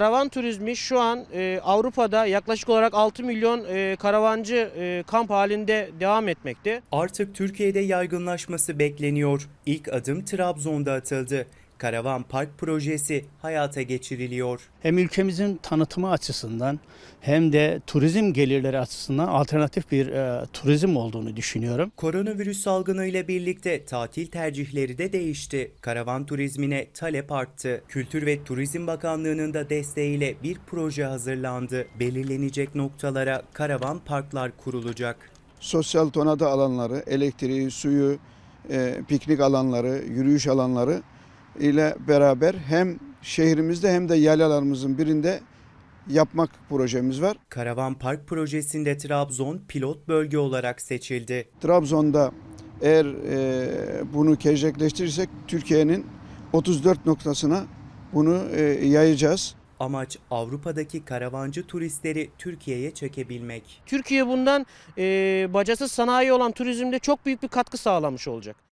Karavan turizmi şu an e, Avrupa'da yaklaşık olarak 6 milyon e, karavancı e, kamp halinde devam etmekte. Artık Türkiye'de yaygınlaşması bekleniyor. İlk adım Trabzon'da atıldı. Karavan Park projesi hayata geçiriliyor. hem ülkemizin tanıtımı açısından hem de turizm gelirleri açısından alternatif bir e, turizm olduğunu düşünüyorum. Koronavirüs salgını ile birlikte tatil tercihleri de değişti. Karavan turizmine talep arttı. Kültür ve Turizm Bakanlığı'nın da desteğiyle bir proje hazırlandı. Belirlenecek noktalara karavan parklar kurulacak. sosyal tonada alanları, elektriği, suyu, e, piknik alanları, yürüyüş alanları ile beraber hem şehrimizde hem de yaylalarımızın birinde yapmak projemiz var. Karavan Park projesinde Trabzon pilot bölge olarak seçildi. Trabzon'da eğer e, bunu gerçekleştirirsek Türkiye'nin 34 noktasına bunu e, yayacağız. Amaç Avrupa'daki karavancı turistleri Türkiye'ye çekebilmek. Türkiye bundan e, bacasız sanayi olan turizmde çok büyük bir katkı sağlamış olacak.